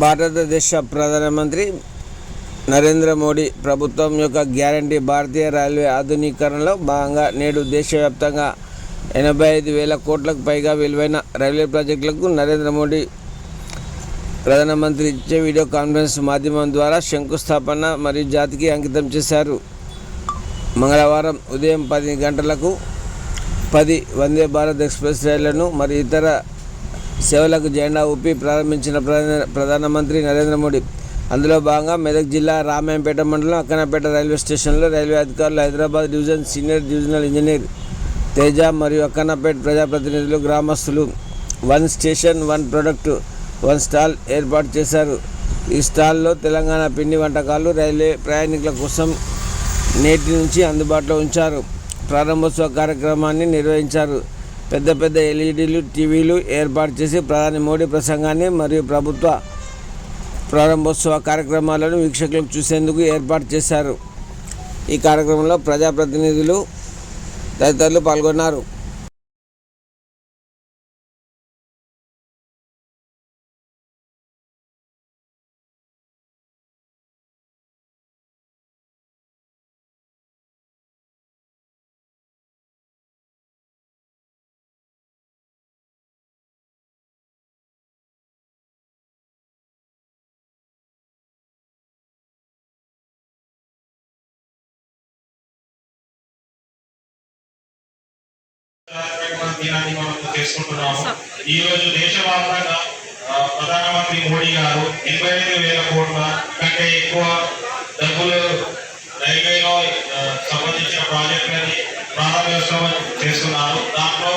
భారతదేశ ప్రధానమంత్రి నరేంద్ర మోడీ ప్రభుత్వం యొక్క గ్యారంటీ భారతీయ రైల్వే ఆధునీకరణలో భాగంగా నేడు దేశవ్యాప్తంగా ఎనభై ఐదు వేల కోట్లకు పైగా విలువైన రైల్వే ప్రాజెక్టులకు నరేంద్ర మోడీ ప్రధానమంత్రి ఇచ్చే వీడియో కాన్ఫరెన్స్ మాధ్యమం ద్వారా శంకుస్థాపన మరియు జాతికి అంకితం చేశారు. మంగళవారం ఉదయం పది గంటలకు పది వందే భారత్ ఎక్స్ప్రెస్ రైళ్ళను మరియు ఇతర సేవలకు జెండా ఊపి ప్రారంభించిన ప్రధానమంత్రి నరేంద్ర మోడీ. అందులో భాగంగా మెదక్ జిల్లా రామాయంపేట మండలం అక్కనపేట రైల్వే స్టేషన్లో రైల్వే అధికారులు Hyderabad division senior divisional engineer Teja మరియు అక్కనపేట ప్రజాప్రతినిధులు గ్రామస్తులు one station one product one stall ఏర్పాటు చేశారు. ఈ స్టాల్లో తెలంగాణ పిండి వంటకాలు రైల్వే ప్రయాణికుల కోసం నేటి నుంచి అందుబాటులో ఉంచారు. ప్రారంభోత్సవ కార్యక్రమాన్ని నిర్వహించారు. పెద్ద పెద్ద ఎల్ఈడీలు టీవీలు ఏర్పాటు చేసి ప్రధాని మోడీ ప్రసంగాన్ని మరియు ప్రభుత్వ ప్రారంభోత్సవ కార్యక్రమాలను వీక్షకులకు చూసేందుకు ఏర్పాటు చేశారు. ఈ కార్యక్రమంలో ప్రజాప్రతినిధులు తదితరులు పాల్గొన్నారు. దినాన్ని మనం చేసుకుంటున్నాము ఈ రోజు దేశవ్యాప్తంగా ప్రధానమంత్రి మోడీ గారు ఎనభై ఐదు వేల కోట్ల కంటే ఎక్కువ డబ్బులు రైల్వేలో సంబంధించిన ప్రాజెక్టులని ప్రారంభోత్సవం చేస్తున్నారు. దాంట్లో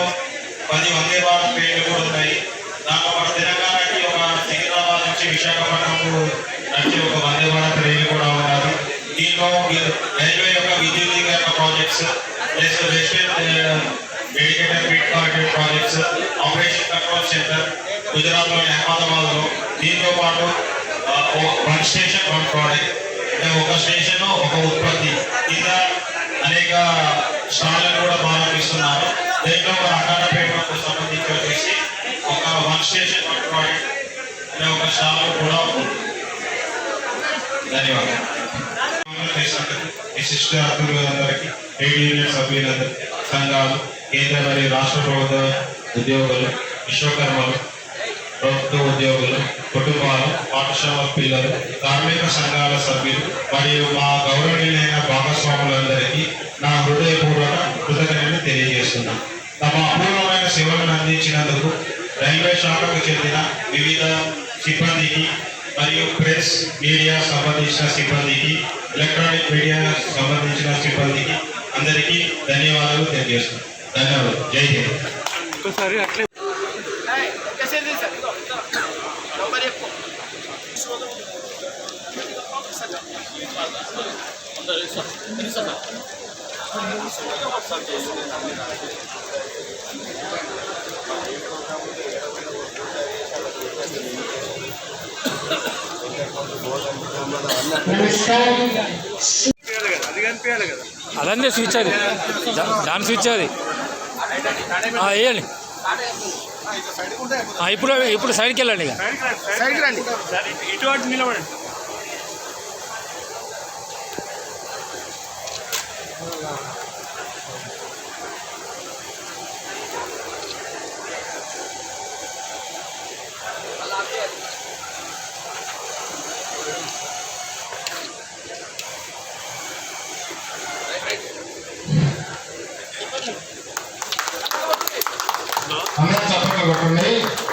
పది వందే భారత్ ట్రైన్లు కూడా ఉన్నాయి. దాంట్లో మన తెలంగాణకి ఒక సికింద్రాబాద్ నుంచి విశాఖపట్నంకు నడిచే ఒక వందే భారత్ రైలు కూడా ఉన్నారు దీంట్లో ప్రాజెక్ట్స్ ఆపరేషన్ కంట్రోల్ సెంటర్ గుజరాత్లోని అహ్మదాబాద్లో దీంతో పాటు వన్ స్టేషన్ వన్ ప్రోడక్ట్ అంటే ఒక స్టేషన్ ఒక ఉత్పత్తి. కింద అనేక స్టాళ్ళను కూడా ప్రారంభిస్తున్నారు. దీంట్లో ఒక అఖండపేటకు సంబంధించి వచ్చేసి ఒక వన్ స్టేషన్ వన్ ప్రోడక్ట్ అనే ఒక స్టాల్ కూడా ధన్యవాదాలు. చేసినందుకు విశిష్ట అతిథులందరికీ ట్రేడ్ సభ్యులందరికీ సంఘాలు కేంద్ర మరియు రాష్ట్ర ప్రభుత్వ ఉద్యోగులు విశ్వకర్మలు ప్రభుత్వ ఉద్యోగులు కుటుంబాలు పాఠశాల పిల్లలు కార్మిక సంఘాల సభ్యులు మరియు మా గౌరవనీయులైన భాగస్వాములందరికీ నా హృదయపూర్వక కృతజ్ఞతలు తెలియజేస్తున్నాను తమ అపూర్వమైన సేవలను అందించినందుకు రైల్వే శాఖకు చెందిన వివిధ సిబ్బందికి మరియు ప్రెస్ మీడియా సంబంధించిన సిబ్బందికి ఎలక్ట్రానిక్ మీడియా సంబంధించిన సిబ్బందికి అందరికీ ధన్యవాదాలు తెలియజేస్తున్నాను ధన్యవాదాలు. జై హింద్. అదన్నీ స్విచ్ అది. దాని స్విచ్ అది. వేయండి. ఆ, ఇప్పుడు ఇప్పుడు సైడ్కి వెళ్ళండి ఇక. ఇటువంటి నిలబడండి. Welcome, me.